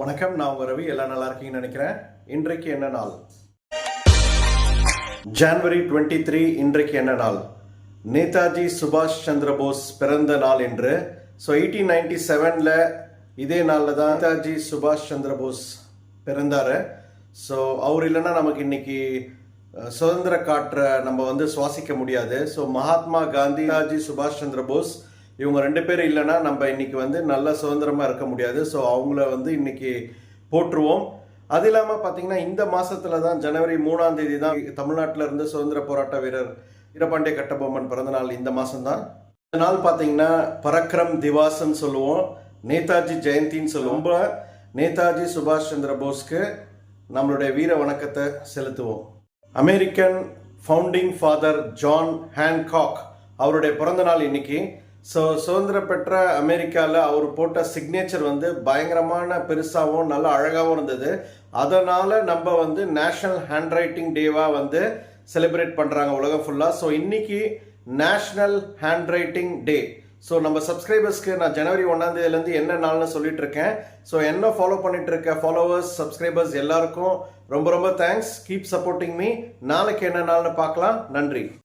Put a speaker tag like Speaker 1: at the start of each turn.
Speaker 1: வணக்கம் நான் உங்க ரவி. எல்லாம் நல்லா இருக்கீங்கன்னு நினைக்கிறேன். இன்றைக்கு என்ன நாள்? ஜான்வரி டுவெண்ட்டி த்ரீ இன்றைக்கு என்ன நாள்? நேதாஜி சுபாஷ் சந்திர போஸ் பிறந்த நாள் என்று. ஸோ எயிட்டீன் நைன்டி செவனில் இதே நாளில் தான் நேதாஜி சுபாஷ் சந்திர போஸ் பிறந்தார். ஸோ அவர் இல்லைன்னா நமக்கு இன்னைக்கு சுதந்திர காற்றை நம்ம வந்து சுவாசிக்க முடியாது. ஸோ மகாத்மா காந்தி நேதாஜி சுபாஷ் சந்திர போஸ் இவங்க ரெண்டு பேரும் இல்லைன்னா நம்ம இன்னைக்கு வந்து நல்ல சுதந்திரமா இருக்க முடியாது. ஸோ அவங்கள வந்து இன்னைக்கு போற்றுவோம். அது இல்லாமல் பார்த்தீங்கன்னா இந்த மாசத்துல தான் ஜனவரி மூணாம் தேதி தான் தமிழ்நாட்டில் இருந்து சுதந்திர போராட்ட வீரர் வீரபாண்டிய கட்டபொம்மன் பிறந்த நாள் இந்த மாதம் தான். இந்த நாள் பார்த்தீங்கன்னா பரக்ரம் திவாஸ்ன்னு சொல்லுவோம். நேதாஜி ஜெயந்தின்னு சொல்லுவோம். ரொம்ப நேதாஜி சுபாஷ் சந்திர போஸ்க்கு நம்மளுடைய வீர வணக்கத்தை செலுத்துவோம். American founding father John Hancock அவருடைய பிறந்த நாள் இன்னைக்கு. ஸோ சுதந்திரம் பெற்ற அமெரிக்காவில் அவர் போட்ட சிக்னேச்சர் வந்து பயங்கரமான பெருசாகவும் நல்ல அழகாகவும் இருந்தது. அதனால் நம்ம வந்து நேஷ்னல் ஹேண்ட் ரைட்டிங் டேவாக வந்து செலிப்ரேட் பண்ணுறாங்க உலகம் ஃபுல்லாக ஸோ இன்றைக்கி national handwriting day so நம்ம சப்ஸ்கிரைபர்ஸ்க்கு நான் ஜனவரி ஒன்றாந்தேதியிலேருந்து என்ன நாள்னு சொல்லிட்டு இருக்கேன். ஸோ என்ன ஃபாலோ பண்ணிட்டு இருக்க ஃபாலோவர்ஸ் சப்ஸ்கிரைபர்ஸ் எல்லாருக்கும் ரொம்ப ரொம்ப தேங்க்ஸ் கீப் சப்போர்ட்டிங் மீ நாளைக்கு என்ன நாள்னு பார்க்கலாம். நன்றி.